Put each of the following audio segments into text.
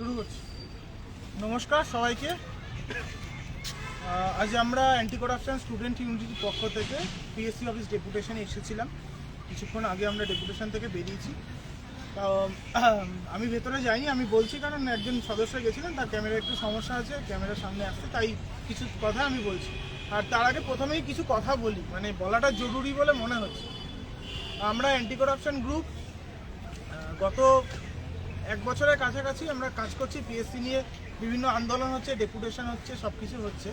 শুরু করছি। নমস্কার সবাইকে। আজ আমরা অ্যান্টি করাপশন স্টুডেন্ট ইউনিটির পক্ষ থেকে পিএসসি অফিস ডেপুটেশনে এসেছিলাম। কিছুক্ষণ আগে আমরা ডেপুটেশন থেকে বেরিয়েছি। আমি ভেতরে যাইনি, আমি বলছি কারণ একজন সদস্য গেছিলেন, তার ক্যামেরা একটু সমস্যা আছে ক্যামেরার সামনে আসতে তাই কিছু কথা আমি বলছি। আর তার আগে প্রথমেই কিছু কথা বলি মানে বলাটা জরুরি বলে মনে হচ্ছে। আমরা অ্যান্টি করাপশন গ্রুপ গত এক বছরের কাছাকাছি আমরা কাজ করছি পিএসসি নিয়ে। বিভিন্ন আন্দোলন হচ্ছে ডেপুটেশন হচ্ছে সব কিছু হচ্ছে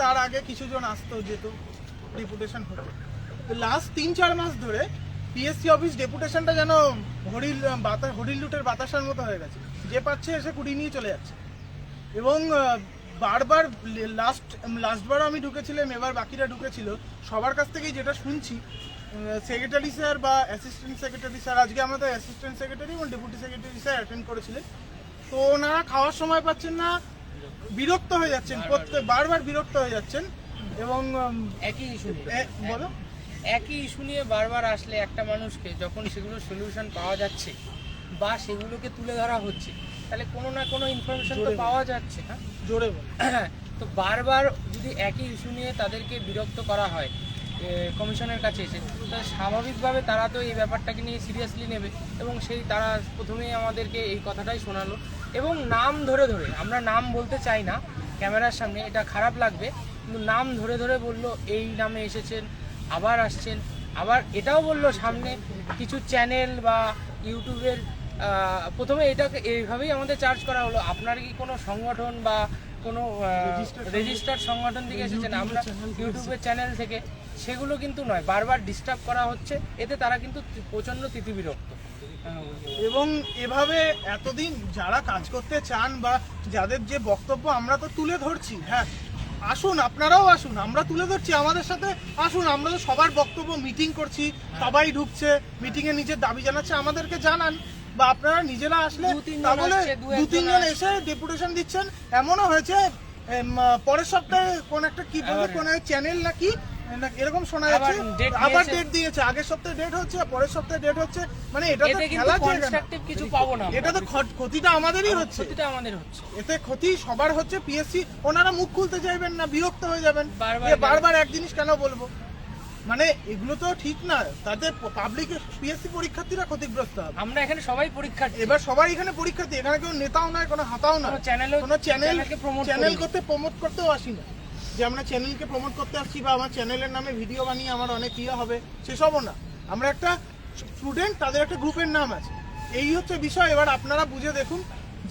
তার আগে কিছুজন আসতো যেত ডেপুটেশন হতো। লাস্ট তিন চার মাস ধরে পিএসসি অফিস ডেপুটেশনটা যেন হরিল বাতা, হরিল লুটের বাতাসার মতো হয়ে গেছে। যে পাচ্ছে এসে কুড়ি নিয়ে চলে যাচ্ছে। এবং বারবার লাস্ট লাস্টবারও আমি ঢুকেছিলাম, এবার বাকিরা ঢুকেছিল। সবার কাছ থেকেই যেটা শুনছি সেক্রেটারি স্যার বা অ্যাসিস্ট্যান্ট সেক্রেটারি স্যার আজকে আমাদের অ্যাসিস্ট্যান্ট সেক্রেটারি এবং ডেপুটি সেক্রেটারি স্যার অ্যাটেন্ড করেছিলেন। তো ওনারা খাওয়ার সময় পাচ্ছেন না বিরক্ত হয়ে যাচ্ছেন প্রত্যেক বারবার বিরক্ত হয়ে যাচ্ছেন এবং একই ইস্যু বলো। একই ইস্যু নিয়ে বারবার আসলে একটা মানুষকে যখন সেগুলো সলিউশন পাওয়া যাচ্ছে বা সেগুলোকে তুলে ধরা হচ্ছে তাহলে কোনো না কোনো ইনফরমেশন তো পাওয়া যাচ্ছে হ্যাঁ? জোরে বলো। তো বারবার যদি একই ইস্যু নিয়ে তাদেরকে বিরক্ত করা হয় কমিশনের কাছে এসে। তাহলে স্বাভাবিকভাবে তারা তো এই ব্যাপারটাকে নিয়ে সিরিয়াসলি নেবে এবং সেই তারা প্রথমেই আমাদেরকে এই কথাটাই শোনালো। এবং নাম ধরে ধরে আমরা নাম বলতে চাই না ক্যামেরার সামনে এটা খারাপ লাগবে কিন্তু নাম ধরে ধরে বলল এই নামে এসেছেন আবার আসছেন আবার এটাও বলল সামনে কিছু চ্যানেল বা ইউটিউবের প্রথমে এটাকে এইভাবেই আমাদের চার্জ করা হলো। আপনার কি কোনো সংগঠন বা কোনো রেজিস্টার্ড সংগঠন থেকে এসেছেন? আমরা ইউটিউবের চ্যানেল থেকে সেগুলো কিন্তু নয় বারবার ডিস্টার্ব করা হচ্ছে। এতে তারা কিন্তু প্রচণ্ড তিতিবিরক্ত। এবং এভাবে এতদিন যারা কাজ করতে চান বা যাদের যে বক্তব্য আমরা তো তুলে ধরছি হ্যাঁ আসুন আপনারাও আসুন আমরা তুলে ধরছি আমাদের সাথে আসুন আমরা তো সবার বক্তব্য মিটিং করছি সবাই ঢুকছে মিটিং এ নিজের দাবি জানাচ্ছে আমাদেরকে জানান বা আপনারা নিজেরা আসলে তাহলে দু তিনজন এসে ডেপুটেশন দিচ্ছেন এমনও হয়েছে পরের সপ্তাহে কোন একটা কি বলব কোন চ্যানেল নাকি এরকম শোনা আবার যাচ্ছে আবার ডেট দিয়েছে আগের সপ্তাহে ডেট হচ্ছে পরের সপ্তাহে ডেট হচ্ছে মানে এটা তো না। কনস্ট্রাকটিভ কিছু পাবো না এটা তো ক্ষতিটা আমাদেরই হচ্ছে। ক্ষতিটা আমাদের হচ্ছে। এতে ক্ষতি সবার হচ্ছে পিএসসি ওনারা মুখ খুলতে চাইবেন না বিরক্ত হয়ে যাবেন। বারবার এক জিনিস কেন বলব? মানে এগুলো তো ঠিক না তাদের পাবলিক পিএসসি পরীক্ষার্থীরা ক্ষতিগ্রস্ত হবে। আমরা এখানে সবাই পরীক্ষা এবার সবাই এখানে পরীক্ষার্থী এখানে কেউ নেতাও নয় কোনো হাতাও নয়। কোনো চ্যানেলও কোনো চ্যানেল চ্যানেল করতে প্রমোট করতেও আসি না যে আমরা চ্যানেলকে প্রমোট করতে আসছি বা আমার চ্যানেলের নামে ভিডিও বানিয়ে আমার অনেক ইয়ে হবে, সেসবও না। আমরা একটা স্টুডেন্ট তাদের একটা গ্রুপের নাম আছে। এই হচ্ছে বিষয়। এবার আপনারা বুঝে দেখুন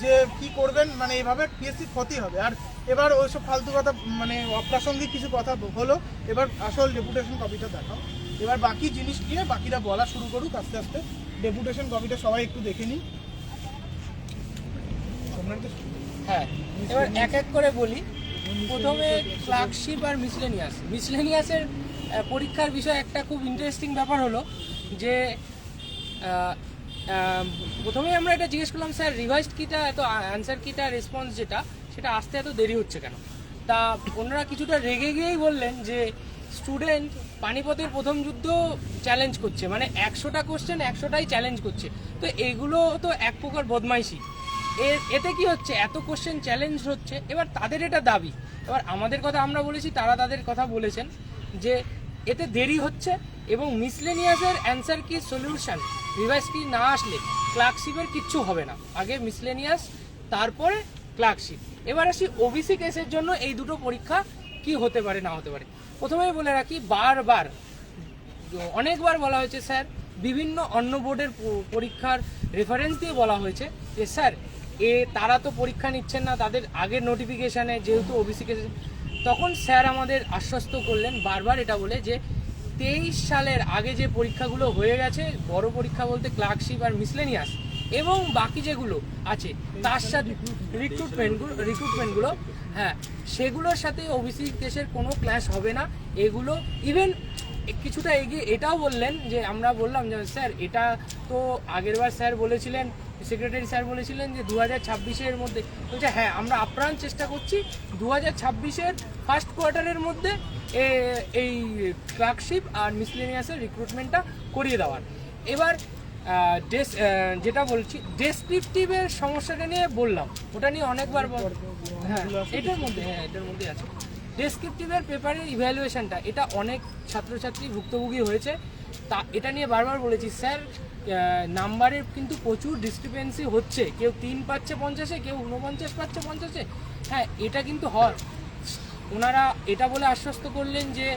যে কি করবেন মানে এভাবে পিএসসি ক্ষতি হবে। আর এবার ওইসব ফালতু কথা মানে অপ্রাসঙ্গিক কিছু কথা হলো, এবার আসল ডেপুটেশন কপিটা দেখাও। এবার বাকি জিনিস নিয়ে বাকিরা বলা শুরু করুক আস্তে আস্তে। ডেপুটেশন কপিটা সবাই একটু দেখে তো হ্যাঁ এবার এক এক করে বলি। প্রথমে ক্লার্কশিপ আর মিসলেনিয়াস। মিসলেনিয়াসের পরীক্ষার বিষয়ে একটা খুব ইন্টারেস্টিং ব্যাপার হলো যে প্রথমেই আমরা এটা জিজ্ঞেস করলাম, স্যার রিভাইসড কিটা, এত অ্যান্সার কিটা রেসপন্স যেটা, সেটা আসতে এত দেরি হচ্ছে কেন? তা ওনারা কিছুটা রেগে গিয়েই বললেন যে, স্টুডেন্ট পানিপথের প্রথম যুদ্ধ চ্যালেঞ্জ করছে। মানে একশোটা কোশ্চেন একশোটাই চ্যালেঞ্জ করছে। তো এগুলো তো এক প্রকার বদমাইশি। এতে কি হচ্ছে? এত কোশ্চেন চ্যালেঞ্জ হচ্ছে। এবার তাদের এটা দাবি। এবার আমাদের কথা আমরা বলেছি, তারা তাদের কথা বলেছেন যে এতে দেরি হচ্ছে এবং মিসলেনিয়াসের অ্যান্সার কি সলিউশন রিভাইস কি না আসলে ক্লার্কশিপের কিচ্ছু হবে না। আগে মিসলেনিয়াস তারপরে ক্লার্কশিপ এবার আসি ওবিসি কেসের জন্য এই দুটো পরীক্ষা কি হতে পারে, না হতে পারে। প্রথমেই বলে রাখি, বারবার, অনেকবার বলা হয়েছে, স্যার, বিভিন্ন অন্য বোর্ডের পরীক্ষার রেফারেন্স দিয়ে বলা হয়েছে যে, স্যার এ তারা তো পরীক্ষা নিচ্ছেন না, তাদের আগের নোটিফিকেশানে যেহেতু ওবিসি তখন স্যার আমাদের আশ্বস্ত করলেন বারবার এটা বলে যে, তেইশ সালের আগে যে পরীক্ষাগুলো হয়ে গেছে, বড় পরীক্ষা বলতে ক্লার্কশিপ আর মিসলেনিয়াস এবং বাকি যেগুলো আছে, তার সাথে রিক্রুটমেন্টগুলো রিক্রুটমেন্টগুলো হ্যাঁ সেগুলোর সাথে ওবিসি কেসের কোনো ক্লাস হবে না, এগুলো ইভেন কিছুটা এগিয়ে এটাও বললেন যে, আমরা বললাম যে, স্যার, এটা তো আগেরবার স্যার বলেছিলেন সেক্রেটারি স্যার বলেছিলেন যে দু হাজার ছাব্বিশের মধ্যে, বলছে হ্যাঁ আমরা আপ্রাণ চেষ্টা করছি দু হাজার ছাব্বিশের ফার্স্ট কোয়ার্টারের মধ্যে এই ক্লার্কশিপ আর মিসলেনিয়াসের রিক্রুটমেন্টটা করিয়ে দেওয়ার। এবার ডেস- যেটা বলছি ডেসক্রিপটিভের সমস্যাটা নিয়ে বললাম, ওটা নিয়ে অনেকবার হ্যাঁ এটার মধ্যে হ্যাঁ এটার মধ্যে আছে। ডেসক্রিপটিভের পেপারের ইভ্যালুয়েশনটা এটা অনেক ছাত্রছাত্রী ভুক্তভোগী হয়েছে। তা, এটা নিয়ে বারবার বলেছি, স্যার নাম্বারের কিন্তু প্রচুর ডিসক্রিপেন্সি হচ্ছে। কেউ তিন পাচ্ছে পঞ্চাশে, কেউ উনপঞ্চাশ পাচ্ছে পঞ্চাশে। হ্যাঁ এটা কিন্তু হয়। ওনারা এটা বলে আশ্বস্ত করলেন যে,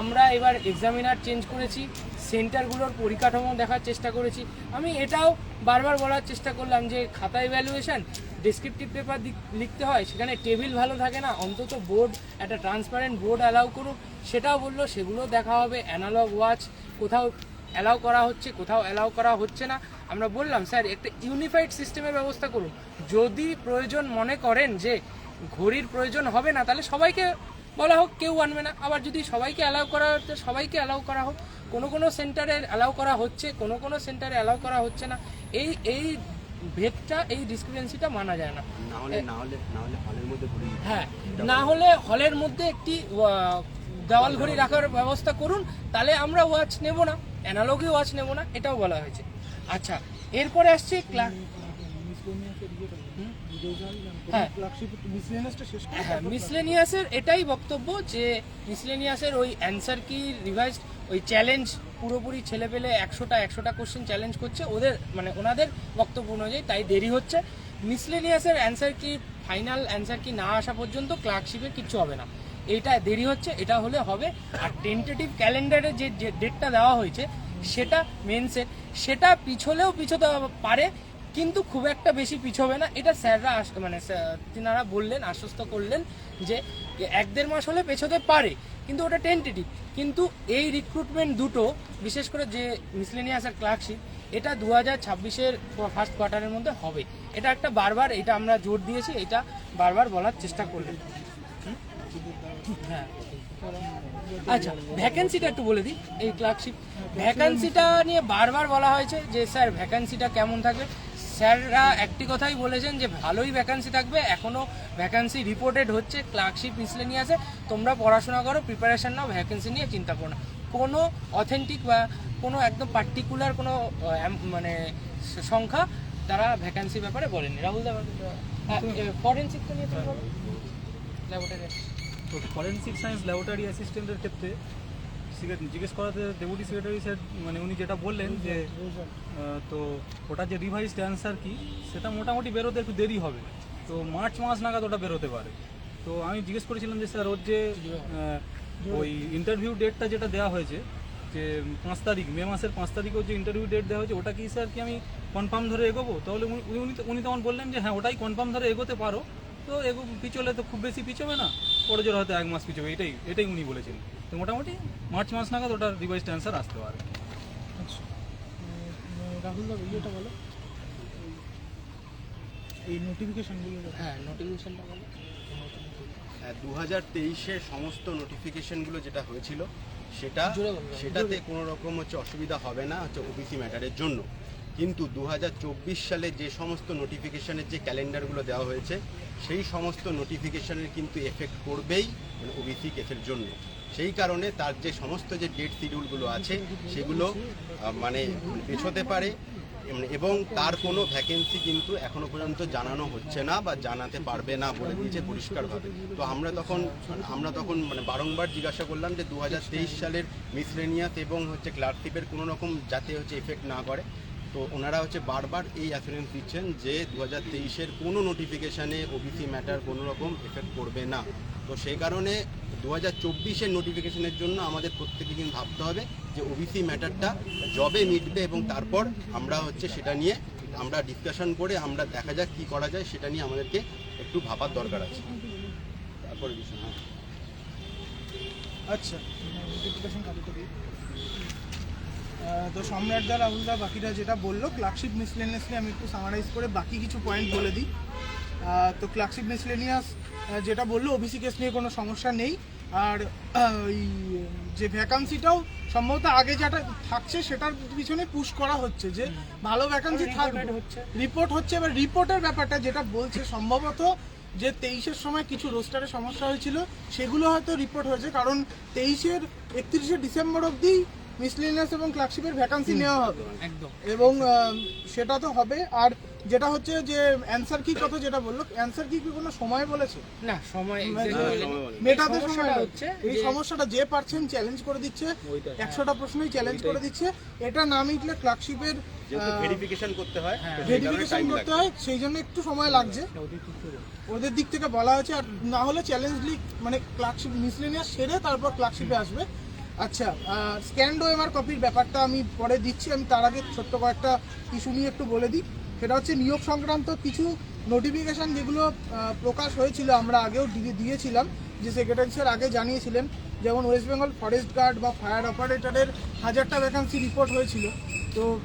আমরা এবার এক্সামিনার চেঞ্জ করেছি, সেন্টারগুলোর পরিকাঠামো দেখার চেষ্টা করেছি। আমি এটাও বারবার বলার চেষ্টা করলাম যে, খাতা ইভ্যালুয়েশন ডেসক্রিপটিভ পেপার লিখতে হয়, সেখানে টেবিল ভালো থাকে না, অন্তত বোর্ড একটা ট্রান্সপারেন্ট বোর্ড অ্যালাউ করুক। সেটাও বলল, সেগুলো দেখা হবে অ্যানালগ ওয়াচ কোথাও অ্যালাউ করা হচ্ছে কোথাও অ্যালাউ করা হচ্ছে না। আমরা বললাম স্যার একটা ইউনিফাইড সিস্টেমের ব্যবস্থা করুন। যদি প্রয়োজন মনে করেন যে ঘড়ির প্রয়োজন হবে না তাহলে সবাইকে বলা হোক কেউ আনবে না। আবার যদি সবাইকে অ্যালাউ করা হচ্ছে সবাইকে অ্যালাউ করা হোক। কোনো কোনো সেন্টারে অ্যালাউ করা হচ্ছে কোনো কোনো সেন্টারে অ্যালাউ করা হচ্ছে না। এই এই ভেদটা এই ডিসক্রিপেন্সিটা মানা যায় না। হ্যাঁ না হলে হলের মধ্যে একটি দেওয়াল ঘড়ি রাখার ব্যবস্থা করুন, তাহলে আমরা ওয়াচ নেব না অ্যানালগি ওয়াচ নেব না, এটাও বলা হয়েছে। আচ্ছা এরপরে আসছে হ্যাঁ করে হ্যাঁ। মিসলেনিয়াসের এটাই বক্তব্য যে মিসলেনিয়াসের ওই অ্যান্সার কি রিভাইজ ওই চ্যালেঞ্জ পুরোপুরি ছেলে পেলে একশোটা একশোটা কোশ্চেন চ্যালেঞ্জ করছে, ওদের মানে ওনাদের বক্তব্য অনুযায়ী তাই দেরি হচ্ছে। মিসলেনিয়াসের অ্যান্সার কি ফাইনাল অ্যান্সার কি না আসা পর্যন্ত ক্লার্কশিপে কিচ্ছু হবে না। এইটা দেরি হচ্ছে, এটা হলে হবে। আর টেন্টেটিভ ক্যালেন্ডারে যে ডেটটা দেওয়া হয়েছে, সেটা মেন্সের সেটা পিছলেও পিছোতে পারে, কিন্তু খুব একটা বেশি পিছবে না। এটা স্যাররা মানে তিনারা বললেন, আশ্বস্ত করলেন যে এক দেড় মাস হলে পেছোতে পারে, কিন্তু ওটা টেন্টেটিভ কিন্তু এই রিক্রুটমেন্ট দুটো, বিশেষ করে যে মিসলেনিয়াস আর ক্লার্কশিপ এটা দু হাজার ছাব্বিশের ফার্স্ট কোয়ার্টারের মধ্যে হবে। এটা একটা বারবার, এটা আমরা জোর দিয়েছি, এটা বারবার বলার চেষ্টা করলেন? হ্যাঁ। আচ্ছা ভ্যাকেন্সিটা একটু বলে দিই, এই ক্লার্কশিপ ভ্যাকেন্সিটা নিয়ে বারবার বলা হয়েছে যে, স্যার ভ্যাকেন্সিটা কেমন থাকবে? স্যাররা একটি কথাই বলেছেন যে, ভালোই ভ্যাকেন্সি থাকবে। এখনও ভ্যাকেন্সি রিপোর্টেড হচ্ছে ক্লার্কশিপ মিসলেনিয়াসে তোমরা পড়াশোনা করো প্রিপারেশন নাও ভ্যাকেন্সি নিয়ে চিন্তা করো না। কোনো অথেন্টিক বা কোনো একদম পার্টিকুলার কোনো মানে সংখ্যা তারা ভ্যাকেন্সি ব্যাপারে বলেনি। রাহুল দা ফরেন্সিকটা নিয়ে তুমি বলো। ল্যাবরেটরি তো ফরেন্সিক সায়েন্স ল্যাবরেটরি অ্যাসিস্ট্যান্টের ক্ষেত্রে জিজ্ঞেস- করাতে ডেপুটি সেক্রেটারি স্যার মানে উনি যেটা বললেন যে তো ওটা যে রিভাইসড অ্যান্সার কি, সেটা মোটামুটি বেরোতে একটু দেরি হবে। তো মার্চ মাস নাগাদ ওটা বেরোতে পারে। তো আমি জিজ্ঞেস করেছিলাম যে, স্যার, ওর যে ওই ইন্টারভিউ ডেটটা যেটা দেওয়া হয়েছে, যে পাঁচ তারিখ, মে মাসের পাঁচ তারিখেও যে ইন্টারভিউ ডেট দেওয়া হয়েছে, ওটা কি, স্যার, কি আমি কনফার্ম ধরে এগোবো? তাহলে উনি উনি তখন বললেন যে হ্যাঁ ওটাই কনফার্ম ধরে এগোতে পারো। তো এগো পিছলে তো খুব বেশি পিছবে না। বড় জোর হয়তো এক মাস পিছবে এটাই এটাই উনি বলেছেন। তো মোটামুটি মার্চ মাস নাগাদ ওটার রিভাইসড অ্যান্সার আসতে পারে। আচ্ছা। রাহুল দা ইয়েটা বলো। এই নোটিফিকেশনগুলো হ্যাঁ নোটিফিকেশনটা বলো। দু হাজার তেইশের সমস্ত নোটিফিকেশনগুলো যেটা হয়েছিল সেটা সেটাতে কোনো রকম হচ্ছে অসুবিধা হবে না হচ্ছে ওবিসি ম্যাটারের জন্য। কিন্তু দু হাজার চব্বিশ সালে যে সমস্ত নোটিফিকেশনের যে ক্যালেন্ডারগুলো দেওয়া হয়েছে, সেই সমস্ত নোটিফিকেশনের কিন্তু এফেক্ট করবেই ওবিসি কেসের জন্য। সেই কারণে তার যে সমস্ত যে ডেট শিডিউলগুলো আছে, সেগুলো মানে পেছোতে পারে। এবং তার কোনো ভ্যাকেন্সি কিন্তু এখনও পর্যন্ত জানানো হচ্ছে না বা জানাতে পারবে না বলে দিয়েছে পরিষ্কারভাবে। তো আমরা তখন আমরা তখন মানে বারংবার জিজ্ঞাসা করলাম যে দু হাজার তেইশ সালের মিসলেনিয়াস এবং হচ্ছে ক্লার্কশিপের কোনো রকম যাতে হচ্ছে এফেক্ট না করে। তো ওনারা হচ্ছে বারবার এই অ্যাসুরেন্স দিচ্ছেন যে দু হাজার তেইশের কোনো নোটিফিকেশানে ওবিসি ম্যাটার কোনো রকম এফেক্ট করবে না। তো সেই কারণে দু হাজার চব্বিশের নোটিফিকেশনের জন্য আমাদের প্রত্যেকে কিন্তু ভাবতে হবে যে ওবিসি ম্যাটারটা জবে মিটবে এবং তারপর আমরা হচ্ছে সেটা নিয়ে আমরা ডিসকাশন করে আমরা দেখা যাক কী করা যায় সেটা নিয়ে আমাদেরকে একটু ভাবার দরকার আছে। তারপরে আচ্ছা। তো সম্রাট সম্রাটদা রাহুলদা বাকিরা যেটা বলল ক্লার্কশিপ মিসলেনিয়াসলি আমি একটু সামারাইজ করে বাকি কিছু পয়েন্ট বলে দিই। তো ক্লার্কশিপ মিসলেনিয়াস যেটা বলল ওবিসি কেস নিয়ে কোনো সমস্যা নেই। আর ওই যে ভ্যাকান্সিটাও সম্ভবত আগে যেটা থাকছে সেটার পিছনে পুশ করা হচ্ছে যে ভালো ভ্যাকান্সি থাকবে। রিপোর্ট হচ্ছে। এবার রিপোর্টের ব্যাপারটা যেটা বলছে সম্ভবত যে তেইশের সময় কিছু রোস্টারের সমস্যা হয়েছিল সেগুলো হয়তো রিপোর্ট হয়েছে। কারণ তেইশের একত্রিশে ডিসেম্বর অবধি মিসলিনিয়াস এবং ক্লার্কশিপের ভ্যাকান্সি নেওয়া হবে। একদম। এবং সেটা তো হবে। আর যেটা হচ্ছে যে অ্যান্সার কি কথা যেটা বলল অ্যান্সার কি কি কোনো সময় বলেছে? না সময় মেটাতে সময় সমস্যাটা হচ্ছে এই যে- সমস্যাটা যে পারছেন চ্যালেঞ্জ করে দিচ্ছে। একশোটা প্রশ্নই চ্যালেঞ্জ করে দিচ্ছে। এটা না মিটলে ক্লার্কশিপের ভেরিফিকেশন করতে হয় হ্যাঁ। ভেরিফিকেশন করতে হয় সেই জন্য একটু সময় লাগছে। ওদের দিক থেকে বলা। হয়েছে আর না হলে চ্যালেঞ্জ লিগ মানে ক্লার্কশিপ মিসলেনিয়াস সেরে তারপর ক্লার্কশিপে আসবে। আচ্ছা স্ক্যান্ড ওয়েমার কপির ব্যাপারটা আমি পরে দিচ্ছি, আমি তার আগে ছোট্ট কয়েকটা ইস্যু নিয়ে একটু বলে দিই। সেটা হচ্ছে নিয়োগ সংক্রান্ত কিছু নোটিফিকেশন যেগুলো প্রকাশ হয়েছিল, আমরা আগেও দিয়ে- দিয়েছিলাম, যে সেক্রেটারি স্যার আগে জানিয়েছিলেন, যেমন ওয়েস্ট বেঙ্গল ফরেস্ট গার্ড বা ফায়ার অপারেটরের হাজারটা ভ্যাকান্সি রিপোর্ট হয়েছিল। তো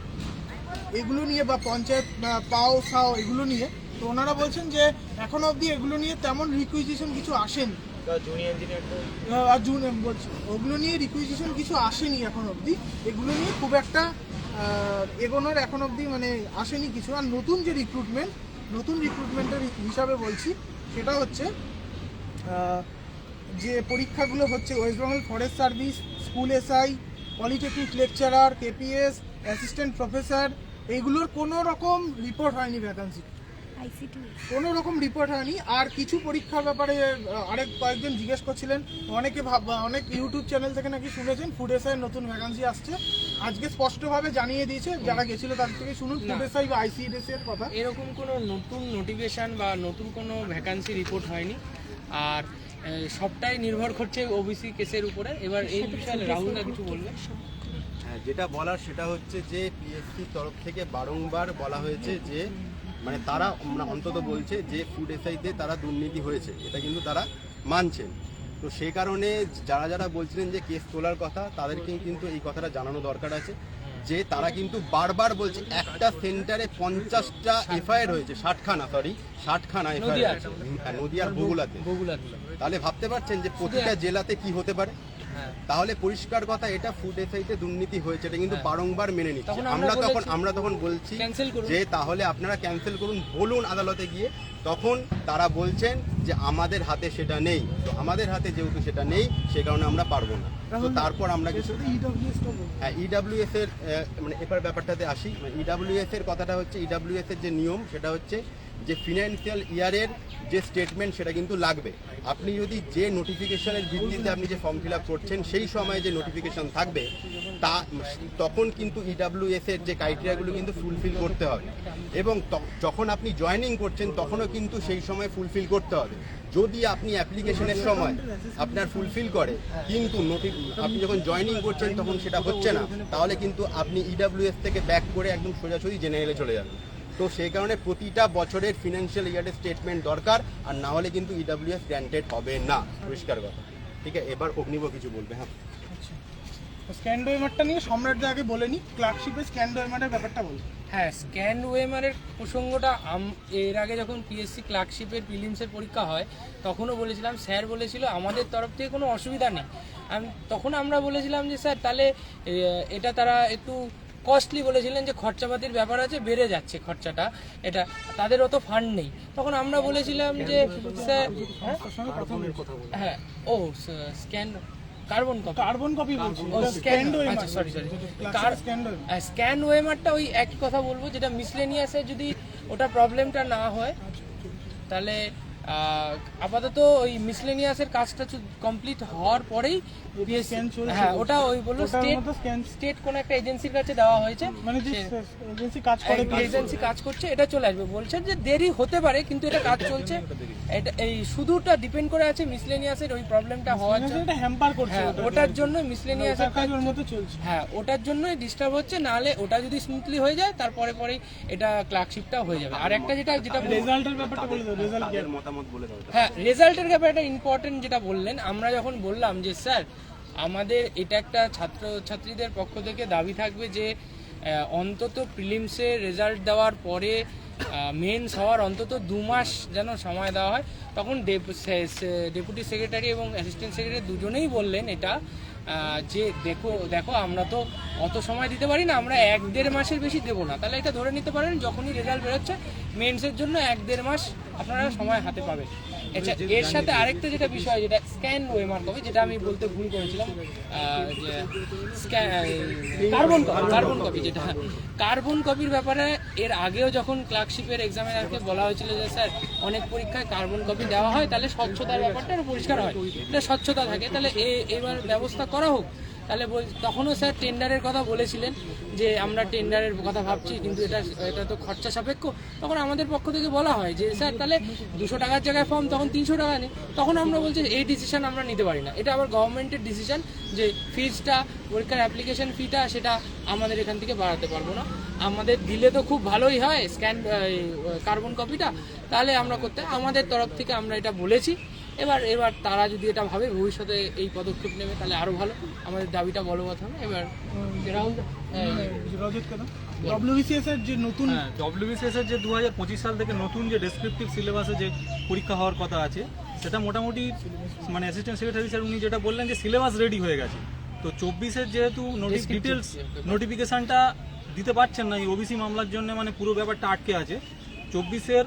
এগুলো নিয়ে বা পঞ্চায়েত পাও, সাও এগুলো নিয়ে, তো ওনারা বলছেন যে এখনও অবধি এগুলো নিয়ে তেমন রিকুইজিশন কিছু আসেনি। আর জুন বলছি, ওগুলো নিয়ে রিকুইজিশন কিছু আসেনি এখন অবধি। এগুলো নিয়ে খুব একটা এগোনোর এখন অবধি মানে আসেনি কিছু। আর নতুন যে রিক্রুটমেন্ট নতুন রিক্রুটমেন্টের হিসাবে বলছি, সেটা হচ্ছে যে পরীক্ষাগুলো হচ্ছে West Bengal forest service school SI polytechnic lecturer KPS assistant professor এইগুলোর কোনো রকম রিপোর্ট হয়নি ভ্যাকান্সি কোনো রকম রিপোর্ট হয়নি। আর কিছু পরীক্ষার ব্যাপারে আরেক কয়েকজন জিজ্ঞেস করছিলেন। অনেকে ভাব অনেক ইউটিউব চ্যানেল থেকে নাকি শুনেছেন ফুড নতুন ভ্যাকান্সি আসছে। আজকে স্পষ্টভাবে জানিয়ে দিয়েছে যারা গেছিল তাদের থেকে শুনুন ফুড এসআই বা আইসিডিএস এর কথা। এরকম কোনো নতুন নোটিফিকেশন বা নতুন কোনো ভ্যাকান্সি রিপোর্ট হয়নি। আর সবটাই নির্ভর করছে ওবিসি কেসের উপরে। এবার এই বিষয়ে রাহুলদা কিছু বলবে হ্যাঁ যেটা বলার সেটা হচ্ছে যে পিএসসির তরফ থেকে বারংবার বলা হয়েছে যে মানে তারা মানে অন্তত বলছে যে ফুড এসআইতে তারা দুর্নীতি হয়েছে এটা কিন্তু তারা মানছেন। তো সে কারণে যারা যারা বলছিলেন যে কেস তোলার কথা তাদেরকে কিন্তু এই কথাটা জানানো দরকার আছে। যে তারা কিন্তু বারবার বলছে একটা সেন্টারে পঞ্চাশটা এফআইআর হয়েছে ষাটখানা সরি ষাটখানা এফআইআর। নদিয়ার। বগুলাতে বগুলাতে তাহলে ভাবতে পারছেন যে প্রতিটা জেলাতে কি হতে পারে? হ্যাঁ তাহলে পরিষ্কার কথা এটা ফুড এসআইতে দুর্নীতি হয়েছে এটা কিন্তু বারংবার মেনে নিচ্ছে। আমরা তখন আমরা তখন বলছি যে তাহলে আপনারা ক্যান্সেল করুন বলুন আদালতে গিয়ে। তখন তারা বলছেন যে আমাদের হাতে সেটা নেই। তো আমাদের হাতে যেহেতু সেটা নেই সে কারণে আমরা পারব না। তো তারপর আমরা কিছু হ্যাঁ ইডাব্লিউএস এর মানে এবার ব্যাপারটাতে আসি। ইডাব্লিউএস এর কথাটা হচ্ছে ইডাব্লিউএস এর যে নিয়ম সেটা হচ্ছে যে ফিনান্সিয়াল ইয়ারের যে স্টেটমেন্ট সেটা কিন্তু লাগবে। আপনি যদি যে নোটিফিকেশনের ভিত্তিতে আপনি যে ফর্ম ফিল করছেন, সেই সময় যে নোটিফিকেশন থাকবে, তা তখন কিন্তু ইডাব্লিউএস এর যে ক্রাইটেরিয়াগুলো কিন্তু ফুলফিল করতে হবে। এবং যখন আপনি জয়েনিং করছেন, তখনও কিন্তু সেই সময় ফুলফিল করতে হবে। যদি আপনি অ্যাপ্লিকেশনের সময় আপনার ফুলফিল করে, কিন্তু নোটি আপনি যখন জয়েনিং করছেন, তখন সেটা হচ্ছে না, তাহলে কিন্তু আপনি ইডাব্লিউএস থেকে ব্যাক করে একদম সোজাসুজি জেনারেলে চলে যাবেন। তো সেই কারণে প্রতিটা বছরের ফিনান্সিয়াল ইয়ারের স্টেটমেন্ট দরকার আর না হলে কিন্তু ইডাব্লিউএস গ্র্যান্টেড হবে না। পরিষ্কার কথা। ঠিক আছে? এবার অগ্নিব কিছু বলবে হ্যাঁ। স্ক্যান্ডোয়েমারটা নিয়ে সম্রাট আগে বলেনি ক্লার্কশিপে স্ক্যান্ডোয়েমারের ব্যাপারটা বলি হ্যাঁ স্ক্যান ওয়েমারের প্রসঙ্গটা আম- এর আগে যখন পিএসসি ক্লার্কশিপের প্রিলিমসের পরীক্ষা হয় তখনও বলেছিলাম স্যার বলেছিল আমাদের তরফ থেকে কোনো অসুবিধা নেই। আমি তখন আমরা বলেছিলাম যে স্যার তাহলে এটা তারা একটু কস্টলি বলেছিলেন যে খরচাপাতির ব্যাপার আছে বেড়ে যাচ্ছে খরচাটা। এটা তাদের অত ফান্ড নেই। তখন আমরা বলেছিলাম যে স্যার হ্যাঁ? ও scan carbon copy carbon copy বলছি। স্ক্যান আচ্ছা সরি সরি স্ক্যান ওয়েমারটা ওই একই কথা বলব যেটা মিসলেনিয়াসে যদি ওটা প্রবলেমটা না হয় তাহলে আপাতত ওই মিসলেনিয়াসের কাজটা কমপ্লিট হওয়ার পরেই হ্যাঁ ওটা ওই বলল স্টেট স্টেট কোন একটা এজেন্সির কাছে দেওয়া হয়েছে। মানে এজেন্সি কাজ করে এজেন্সি কাজ করছে এটা চলে আসবে। বলছেন যে দেরি হতে পারে কিন্তু এটা কাজ চলছে। এটা এই শুধুটা ডিপেন্ড করে আছে মিসলেনিয়াসের ওই প্রবলেমটা হওয়ার জন্য। এটা হ্যাম্পার করছে হ্যাঁ ওটার জন্য মিসলেনিয়াসের কাজ ওর মতো চলছে। হ্যাঁ ওটার জন্যই ডিস্টার্ব হচ্ছে নাহলে ওটা যদি স্মুথলি হয়ে যায় তারপরে পরেই এটা ক্লার্কশিপটা হয়ে যাবে। আর একটা যেটা যেটা রেজাল্টের ব্যাপারটা বলে দাও রেজাল্ট মতামত হ্যাঁ রেজাল্টের ব্যাপারে একটা ইম্পর্টেন্ট যেটা বললেন, আমরা যখন বললাম যে, স্যার, আমাদের এটা একটা ছাত্র, ছাত্রীদের পক্ষ থেকে দাবি থাকবে যে অন্তত প্রিলিমসে রেজাল্ট দেওয়ার পরে মেন্স হওয়ার অন্তত দু মাস যেন সময় দেওয়া হয়। তখন ডেপুটি সেক্রেটারি এবং অ্যাসিস্ট্যান্ট সেক্রেটারি দুজনেই বললেন এটা যে, দেখো দেখো, আমরা তো অত সময় দিতে পারি না, আমরা এক দেড় মাসের বেশি দেবো না। তাহলে এটা ধরে নিতে পারেন, যখনই রেজাল্ট বেরোচ্ছে মেন্সের জন্য এক দেড় মাস আপনারা সময় হাতে পাবেন। আচ্ছা এর সাথে আরেকটা যেটা বিষয় যেটা স্ক্যান ওয়েমার কপি যেটা আমি বলতে ভুল করেছিলাম যে কার্বন কপি। কার্বন কপি যেটা। কার্বন কপির ব্যাপারে এর আগেও যখন ক্লার্কশিপের এক্সামিনারকে বলা হয়েছিল যে স্যার অনেক পরীক্ষায় কার্বন কপি দেওয়া হয় তাহলে স্বচ্ছতার ব্যাপারটা আরও পরিষ্কার হয়। এটা স্বচ্ছতা থাকে তাহলে এবার ব্যবস্থা করা হোক। তাহলে বল- তখনও স্যার টেন্ডারের কথা বলেছিলেন যে আমরা টেন্ডারের কথা ভাবছি, কিন্তু এটা এটা তো খরচা সাপেক্ষ। তখন আমাদের পক্ষ থেকে বলা হয় যে, স্যার তাহলে দুশো টাকার জায়গায় ফর্ম তখন তিনশো টাকা নেই। তখন আমরা বলছি এই ডিসিশন আমরা নিতে পারি না। এটা আবার গভর্নমেন্টের ডিসিশন যে ফিজটা পরীক্ষার অ্যাপ্লিকেশন ফিটা সেটা আমাদের এখান থেকে বাড়াতে পারব না। আমাদের দিলে তো খুব ভালোই হয় স্ক্যান কার্বন কপিটা তাহলে আমরা করতে, আমাদের তরফ থেকে আমরা এটা বলেছি। এবার এবার তারা যদি এটা ভাবে ভবিষ্যতে এই পদক্ষেপ নেবে তাহলে আরও ভালো। আমাদের দাবিটা বলবৎ হবে। এবার রাহুল রজত কেন? ডব্লিউবিসিএস এর যে নতুন হ্যাঁ ডব্লিউবিসিএস এর যে দু হাজার পঁচিশ সাল থেকে নতুন যে ডেসক্রিপটিভ সিলেবাসে যে পরীক্ষা হওয়ার কথা আছে সেটা মোটামুটি মানে অ্যাসিস্ট্যান্ট সেক্রেটারি স্যার উনি যেটা বললেন যে সিলেবাস রেডি হয়ে গেছে। তো চব্বিশের যেহেতু ডিটেলস নোটিফিকেশনটা দিতে পারছেন না এই ওবিসি মামলার জন্য মানে পুরো ব্যাপারটা আটকে আছে। চব্বিশের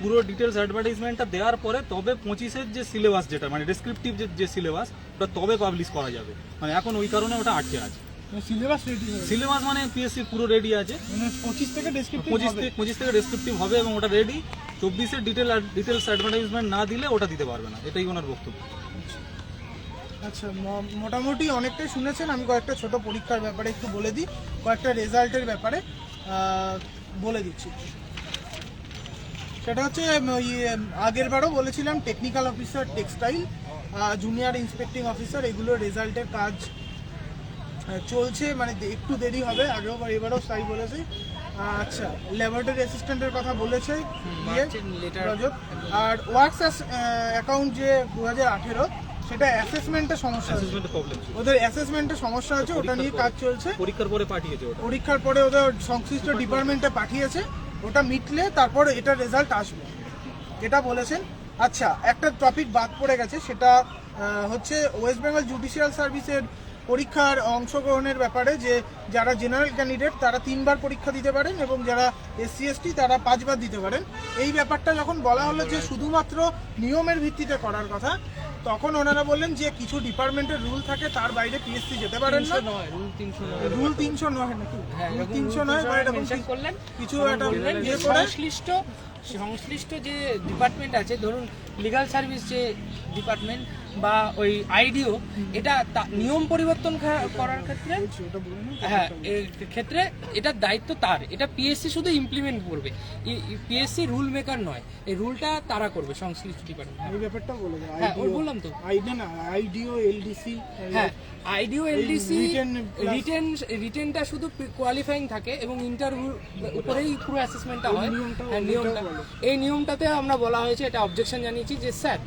পুরো ডিটেলস অ্যাডভার্টাইজমেন্টটা দেওয়ার পরে তবে পঁচিশের যে সিলেবাস যেটা মানে ডেসক্রিপটিভ যে সিলেবাস ওটা তবে পাবলিশ করা যাবে। মানে এখন ওই কারণে ওটা আটকে আছে। সিলেবাস রেডি সিলেবাস মানে পিএসসি পুরো রেডি আছে। মানে পঁচিশ থেকে ডেসক্রিপটিভ পঁচিশ থেকে পঁচিশ থেকে ডেসক্রিপটিভ হবে এবং ওটা রেডি চব্বিশের ডিটেল ডিটেলস অ্যাডভার্টাইজমেন্ট না দিলে ওটা দিতে পারবে না। এটাই ওনার বক্তব্য। আচ্ছা মোটামুটি অনেকটাই শুনেছেন। আমি কয়েকটা ছোট পরীক্ষার ব্যাপারে একটু বলে দিই। কয়েকটা রেজাল্টের ব্যাপারে বলে দিচ্ছি। সেটা হচ্ছে ওই আগের বারও বলেছিলাম technical officer textile junior inspecting officer এগুলো রেজাল্টের কাজ চলছে মানে একটু দেরি হবে আগেও এবারও তাই বলেছে। আচ্ছা ল্যাবরেটরি অ্যাসিস্ট্যান্টের কথা বলেছে আর ওয়ার্কস অ্যাকাউন্ট যে দু হাজার আঠেরো সেটা অ্যাসেসমেন্টের সমস্যা আছে। ওদের অ্যাসেসমেন্টের সমস্যা আছে ওটা নিয়ে কাজ চলছে। পরীক্ষার পরে পাঠিয়েছে পরীক্ষার পরে ওদের সংশ্লিষ্ট ডিপার্টমেন্টে পাঠিয়েছে। ওটা মিটলে তারপর এটা রেজাল্ট আসবে। এটা বলেছেন আচ্ছা একটা টপিক বাদ পড়ে গেছে, সেটা হচ্ছে ওয়েস্ট বেঙ্গল জুডিশিয়াল সার্ভিসের পরীক্ষার অংশগ্রহণের ব্যাপারে যে যারা জেনারেল ক্যান্ডিডেট তারা তিনবার পরীক্ষা দিতে পারেন এবং যারা এসসি এসটি তারা পাঁচবার দিতে পারেন। এই ব্যাপারটা যখন বলা হলো যে শুধুমাত্র নিয়মের ভিত্তিতে করার কথা তখন ওনারা বললেন যে কিছু ডিপার্টমেন্টের রুল থাকে তার বাইরে পিএসসি যেতে পারেন না। রুল তিনশো নয়। রুল তিনশো নয় নাকি? হ্যাঁ রুল তিনশো নয় বা এরকম কিছু- করলেন। কিছু একটা বললেন যে ইয়ে সংশ্লিষ্ট সংশ্লিষ্ট যে ডিপার্টমেন্ট আছে ধরুন লিগাল সার্ভিস যে ডিপার্টমেন্ট বা ওই আইডিও এটা নিয়ম পরিবর্তন করার ক্ষেত্রে হ্যাঁ ক্ষেত্রে এটার দায়িত্ব তার। এটা পিএসসি শুধু ইমপ্লিমেন্ট করবে। পিএসসি রুল মেকার নয়। এই রুলটা তারা করবে সংশ্লিষ্ট ডিপার্টমেন্ট বলে হ্যাঁ বললাম তো। আইডি না আইডিও এলডিসি হ্যাঁ আইডিও এলডিসি রিটেন রিটেনটা শুধু কোয়ালিফাইং থাকে এবং ইন্টারভিউ উপরেই পুরো অ্যাসেসমেন্টটা হয়। হ্যাঁ, নিয়মটা। এই নিয়মটাতে আমরা বলা হয়েছে এটা অবজেকশন জানিয়েছি। যে, স্যার,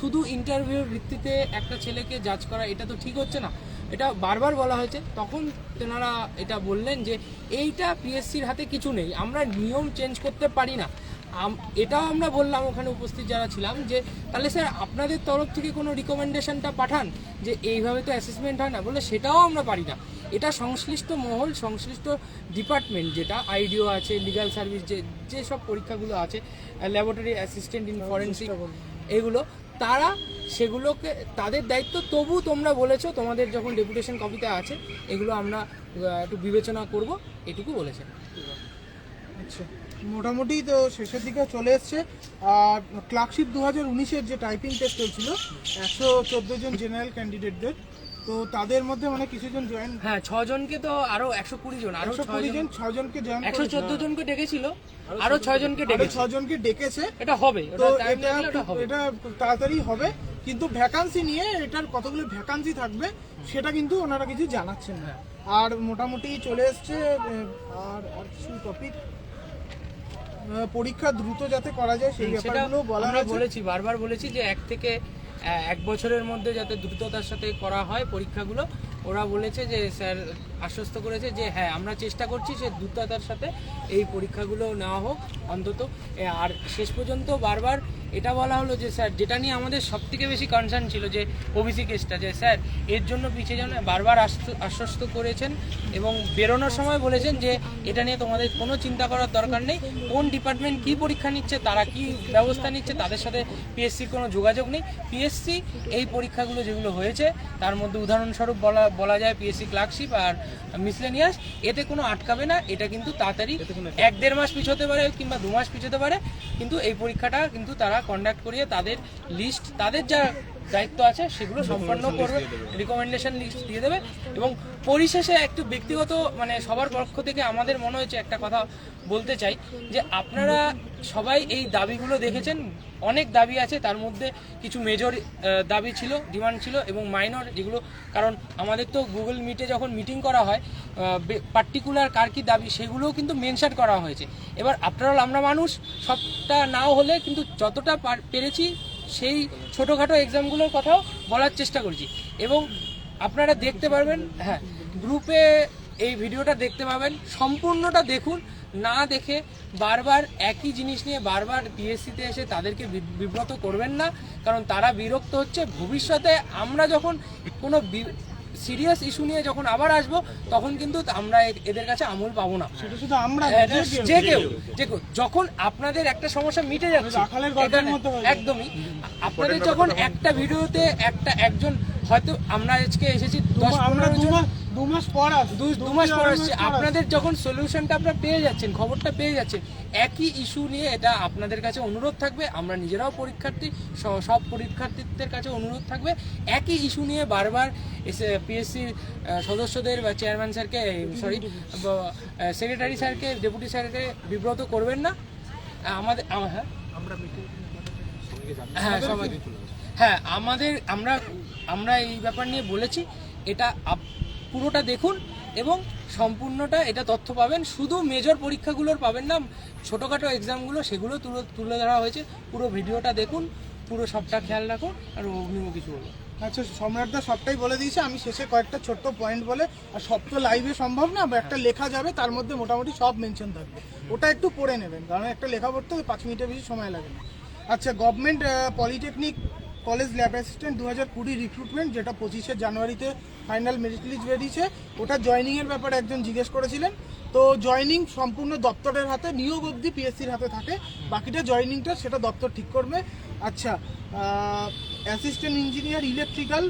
শুধু ইন্টারভিউর ভিত্তিতে একটা ছেলেকে জাজ করা, এটা তো ঠিক হচ্ছে না। এটা বারবার বলা হয়েছে। তখন তেনারা এটা বললেন যে, এইটা পিএসসির হাতে কিছু নেই। আমরা নিয়ম চেঞ্জ করতে পারি না। এটাও আমরা বললাম ওখানে উপস্থিত যারা ছিলাম যে তাহলে স্যার আপনাদের তরফ থেকে কোনো রিকমেন্ডেশনটা পাঠান যে এইভাবে তো অ্যাসেসমেন্ট হয় না? বলে সেটাও আমরা পারি না। এটা সংশ্লিষ্ট মহল সংশ্লিষ্ট ডিপার্টমেন্ট যেটা আইডিও আছে লিগ্যাল সার্ভিস যে যেসব পরীক্ষাগুলো আছে ল্যাবরেটরি অ্যাসিস্ট্যান্ট ইন ফরেন্সিক এগুলো তারা সেগুলোকে তাদের দায়িত্ব তবু তোমরা বলেছ তোমাদের যখন ডেপুটেশন কপিতে আছে এগুলো আমরা একটু বিবেচনা করব এটুকু বলেছেন। আচ্ছা। মোটামুটি তো শেষের দিকে চলে এসছে। আর ক্লার্কশিপ দু হাজার উনিশের যে টাইপিং টেস্ট হয়েছিল একশো চোদ্দ জন জেনারেল ক্যান্ডিডেটদের তো তাদের মধ্যে মানে কিছুজন জয়েন হ্যাঁ ছজনকে তো আরও একশো কুড়ি জন আরও কুড়ি জন ছজনকে জয়েন একশো চোদ্দ জনকে ডেকেছিল আরও ছয় জনকে আরও ডেকেছে। ছজনকে ডেকেছে। এটা হবে তো এটা এটা তাড়াতাড়ি হবে। কিন্তু ভ্যাকান্সি নিয়ে এটার কতগুলো ভ্যাকান্সি থাকবে সেটা কিন্তু ওনারা কিছু জানাচ্ছেন না। আর মোটামুটি চলে এসছে আর আর কিছু টপিক পরীক্ষা দ্রুত যাতে করা যায় সেই ব্যাপারগুলো বলা আমরা বলেছি বারবার বলেছি যে এক থেকে এক বছরের মধ্যে যাতে দ্রুততার সাথে করা হয় পরীক্ষাগুলো ওরা বলেছে যে স্যার আশ্বস্ত করেছে যে হ্যাঁ আমরা চেষ্টা করছি সে দ্রুততার সাথে এই পরীক্ষাগুলো নেওয়া হোক অন্তত। আর শেষ পর্যন্ত বারবার এটা বলা হলো যে স্যার যেটা নিয়ে আমাদের সব থেকে বেশি কনসার্ন ছিল যে ওবিসি কেসটা যে স্যার এর জন্য পিছিয়ে যেন বারবার আশ্ব- আশ্বস্ত করেছেন এবং বেরোনোর সময় বলেছেন যে এটা নিয়ে তোমাদের কোনো চিন্তা করার দরকার নেই। কোন ডিপার্টমেন্ট কি পরীক্ষা নিচ্ছে তারা কি ব্যবস্থা নিচ্ছে তাদের সাথে পিএসসির কোনো যোগাযোগ নেই। পিএসসি এই পরীক্ষাগুলো যেগুলো হয়েছে তার মধ্যে উদাহরণস্বরূপ বলা বলা যায় পিএসসি ক্লার্কশিপ আর মিসলেনিয়াস এতে কোনো আটকাবে না এটা কিন্তু তাড়াতাড়ি এক দেড় মাস পিছোতে পারে কিংবা দু মাস পিছোতে পারে কিন্তু এই পরীক্ষাটা কিন্তু তারা কন্ডাক্ট করিয়ে তাদের লিস্ট তাদের যা দায়িত্ব আছে সেগুলো সম্পন্ন করবে রিকমেন্ডেশন লিস্ট দিয়ে দেবে। এবং পরিশেষে একটু ব্যক্তিগত মানে সবার পক্ষ থেকে আমাদের মনে হয়েছে একটা কথা বলতে চাই যে আপনারা সবাই এই দাবিগুলো দেখেছেন অনেক দাবি আছে তার মধ্যে কিছু মেজর দাবি ছিল ডিমান্ড ছিল এবং মাইনর যেগুলো কারণ আমাদের তো গুগল মিটে যখন মিটিং করা হয় পার্টিকুলার কার কি দাবি সেগুলোও কিন্তু মেনশন করা হয়েছে। এবার আপনারা আমরা মানুষ সবটা নাও হলে কিন্তু যতটা পার- পেরেছি সেই ছোটোখাটো এক্সামগুলোর কথাও বলার চেষ্টা করছি। এবং আপনারা দেখতে পারবেন হ্যাঁ গ্রুপে এই ভিডিওটা দেখতে পাবেন। সম্পূর্ণটা দেখুন, না দেখে বারবার একই জিনিস নিয়ে বারবার পিএসসিতে এসে তাদেরকে বিব্রত করবেন না। কারণ তারা বিরক্ত হচ্ছে। ভবিষ্যতে আমরা যখন কোনো সিরিয়াস ইস্যু নিয়ে যখন আবার আসব তখন কিন্তু আমরা এদের কাছে আমল পাবো না সেটা শুধু আমরা হ্যাঁ, যে কেউ। যে কেউ যখন আপনাদের একটা সমস্যা মিটে যাচ্ছে। একদমই আপনাদের যখন একটা ভিডিওতে একটা একজন হয়তো আমরা আজকে এসেছি দশ পনেরো জন দু মাস পর দু দু মাস পর আসছে। আপনাদের যখন সলিউশনটা আপনারা পেয়ে যাচ্ছেন খবরটা পেয়ে যাচ্ছেন একই ইস্যু নিয়ে এটা আপনাদের কাছে অনুরোধ থাকবে আমরা নিজেরাও পরীক্ষার্থী সব পরীক্ষার্থীদের কাছে অনুরোধ থাকবে। একই ইস্যু নিয়ে বারবার এসে পিএসসির সদস্যদের বা চেয়ারম্যান স্যারকে সরি সেক্রেটারি স্যারকে ডেপুটি স্যারকে বিব্রত করবেন না। আমাদের আম- হ্যাঁ? হ্যাঁ হ্যাঁ আমাদের আমরা আমরা এই ব্যাপার নিয়ে বলেছি। এটা পুরোটা দেখুন এবং সম্পূর্ণটা এটা তথ্য পাবেন। শুধু মেজর পরীক্ষাগুলোর পাবেন না, ছোটোখাটো এক্সামগুলো সেগুলো তুলে তুলে ধরা হয়েছে। পুরো ভিডিওটা দেখুন, পুরো সবটা খেয়াল রাখুন, আর অগ্নিমুখ কিছু বলুন। আচ্ছা সম্রাটদা সবটাই বলে দিয়েছে। আমি শেষে কয়েকটা ছোট্ট পয়েন্ট বলে, আর সব তো লাইভে সম্ভব না একটা লেখা যাবে, তার মধ্যে মোটামুটি সব মেনশন থাকবে। ওটা একটু পড়ে নেবেন, কারণ একটা লেখা পড়তে পাঁচ মিনিটের বেশি সময় লাগে না। আচ্ছা government polytechnic college lab assistant দু হাজার কুড়ি রিক্রুটমেন্ট যেটা পঁচিশে জানুয়ারিতে ফাইনাল মেরিট লিস্ট বেরিয়েছে। ওটা জয়নিংয়ের ব্যাপারে একজন জিজ্ঞেস করেছিলেন। তো জয়নিং সম্পূর্ণ দপ্তরের হাতে, নিয়োগ অবধি পিএসসির হাতে থাকে। বাকিটা জয়নিংটা সেটা দপ্তর ঠিক করবে। আচ্ছা assistant engineer electrical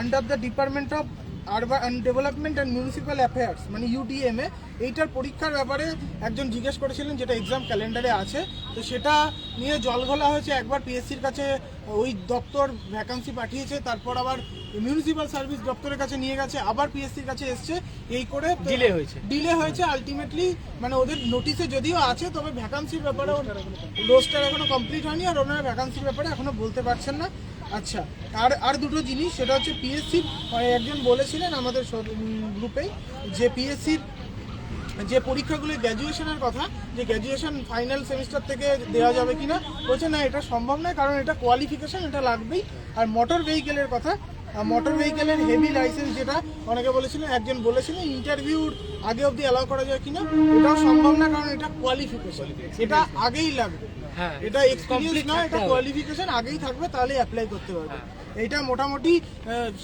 under the department of urban development and municipal affairs মানে ইউডিএমএ এইটার পরীক্ষার ব্যাপারে একজন জিজ্ঞেস করেছিলেন যেটা এক্সাম ক্যালেন্ডারে আছে। তো সেটা নিয়ে জল ঘোলা হয়েছে। একবার পিএসসির কাছে ওই দপ্তর ভ্যাকান্সি পাঠিয়েছে তারপর আবার মিউনিসিপ্যাল সার্ভিস দপ্তরের কাছে নিয়ে গেছে আবার পিএসসির কাছে এসছে এই করে ডিলে হয়েছে। ডিলে হয়েছে আলটিমেটলি মানে ওদের নোটিশে যদিও আছে তবে ভ্যাকান্সির ব্যাপারে রোস্টার এখনও কমপ্লিট হয়নি আর ওনারা ভ্যাকান্সির ব্যাপারে এখনও বলতে পারছেন না। আচ্ছা আর আর দুটো জিনিস, সেটা হচ্ছে পিএসসি একজন বলেছিলেন আমাদের গ্রুপেই যে পিএসসির যে পরীক্ষাগুলো গ্র্যাজুয়েশনের কথা, যে গ্র্যাজুয়েশন ফাইনাল সেমিস্টার থেকে দেওয়া যাবে কিনা, বলছে না, এটা সম্ভব নয়, কারণ এটা কোয়ালিফিকেশন এটা লাগবেই। আর মোটর ভেহিকেলের কথা মোটর ভেহিকেলের হেভি লাইসেন্স যেটা, অনেকে বলেছিলেন, একজন বলেছিলেন ইন্টারভিউর আগে অবধি অ্যালাউ করা যায় কিনা, এটাও সম্ভব না, কারণ এটা কোয়ালিফিকেশন এটা আগেই লাগবে। এটা এক্সপিরিয়েন্স না এটা কোয়ালিফিকেশন আগেই থাকবে তাহলে অ্যাপ্লাই করতে পারবে। এটা মোটামুটি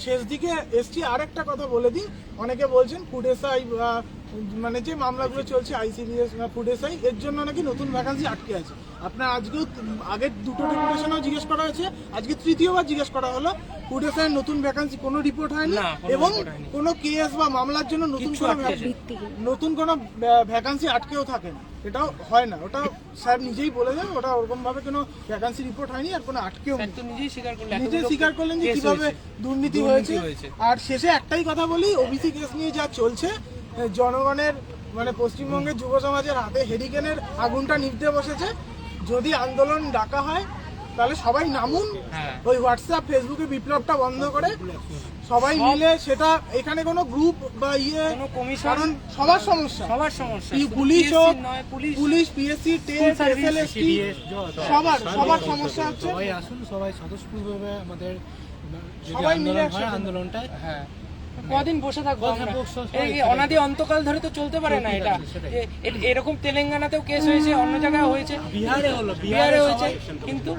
শেষ দিকে এসছি। আরেকটা কথা বলে দিই অনেকে বলছেন ফুডেসাই মানে যে মামলাগুলো চলছে আইসিডিএস বা ফুডেসাই এর জন্য নাকি নতুন ভ্যাকান্সি আটকে আছে। আপনার আজকেও আগের দুটো ডেপুটেশনও জিজ্ঞেস করা হয়েছে আজকে তৃতীয়বার জিজ্ঞেস করা হলো এসআই নতুন ভ্যাকান্সি কোনো রিপোর্ট হয়নি এবং কোনো কেস বা মামলার জন্য নতুন কোনো নতুন কোনো ভ্যাকান্সি আটকেও থাকে না। এটাও হয় না। ওটা স্যার নিজেই বলে দেন ওটা ওরকম ভাবে কোনো ভ্যাকান্সি রিপোর্ট হয়নি আর কোনো আটকেও নিজেই স্বীকার করলেন নিজে স্বীকার করলেন যে কীভাবে দুর্নীতি হয়েছে। আর শেষে একটাই কথা বলি ওবিসি কেস নিয়ে যা চলছে জনগণের মানে পশ্চিমবঙ্গের যুব সমাজের হাতে হেরিকেনের আগুনটা নিভতে বসেছে। যদি আন্দোলন ডাকা হয় তাহলে সবাই নামুন। হ্যাঁ। ওই হোয়াটসঅ্যাপ ফেসবুকে বিপ্লবটা বন্ধ করে সবাই মিলে সেটা এখানে কোনো গ্রুপ বা ইয়ে কারণ সবার সমস্যা। সবার সমস্যা। পুলিশ হোক police police PSC TET service, SLST সবার সবার সমস্যা হচ্ছে। সবাই আসুন সবাই স্বতঃস্ফূর্তভাবে আমাদের সবাই মিলে আন্দোলন হয় হ্যাঁ। কদিন বসে থাকব অনাদি অন্তকাল ধরে তো চলতে পারে না এটা। এরকম তেলেঙ্গানাতেও কেস হয়েছে অন্য জায়গায় হয়েছে। বিহারে হলো বিহারে হয়েছে কিন্তু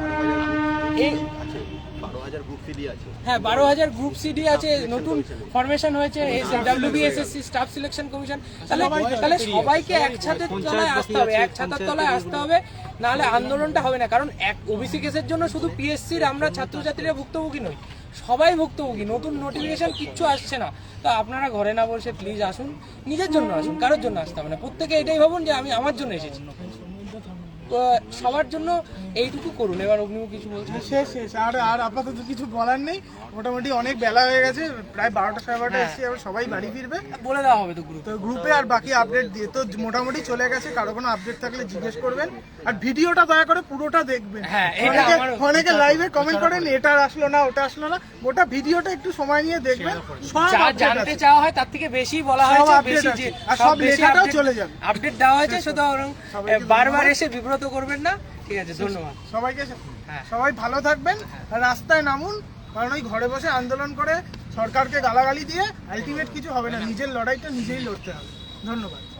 হ্যাঁ বারো হাজার গ্রুপ সিডি আছে নতুন ফরমেশন হয়েছে ডাব্লিউবিএসএসসি স্টাফ সিলেকশন কমিশন। তাহলে তাহলে সবাইকে এক ছাদের তলায় আসতে হবে এক ছাতার তলায় আসতে হবে নাহলে আন্দোলনটা হবে না। কারণ এক ওবিসি কেসের জন্য শুধু পিএসসির আমরা ছাত্রছাত্রীরা ভুক্তভোগী নই। সবাই ভুক্তভোগী, নতুন নোটিফিকেশান কিচ্ছু আসছে না। তো আপনারা ঘরে না বসে প্লিজ আসুন, নিজের জন্য আসুন, কারোর জন্য আসতে হবে না। প্রত্যেকে এটাই ভাবুন যে আমি আমার জন্য এসেছি। সবার জন্য এইটুকু করুন। এবার অগ্নিমুখ কিছু বলছেন শেষ শেষ। আর আর আপাতত কিছু বলার নেই। মোটামুটি অনেক বেলা হয়ে গেছে। প্রায় বারোটা সাড়ে বারোটা হ্যাঁ। এসছি। এবার সবাই বাড়ি ফিরবে। বলে দেওয়া হবে তো গ্রুপ তো গ্রুপে আর বাকি আপডেট দিয়ে তো মোটামুটি চলে গেছে। কারও কোনো আপডেট থাকলে জিজ্ঞেস করবেন। আর ভিডিওটা দয়া করে পুরোটা দেখবেন। হ্যাঁ, অনেকে অনেকে লাইভে কমেন্ট করেন এটা আসলো না ওটা আসলো না। গোটা ভিডিওটা একটু সময় নিয়ে দেখবেন। যা জানতে চাওয়া হয় তার থেকে বেশি বলা সব হয়েছে বেশি যে আর সব লেখাটাও চলে যাবে। আপডেট দেওয়া হয়েছে সবাইকে বারবার এসে বিব্রত করবেন না। ঠিক আছে ধন্যবাদ। সবাইকে হ্যাঁ। সবাই ভালো থাকবেন রাস্তায় নামুন কারণ ওই ঘরে বসে আন্দোলন করে সরকারকে গালাগালি দিয়ে আলটিমেট কিছু হবে না। নিজের লড়াইটা নিজেই লড়তে হবে। ধন্যবাদ।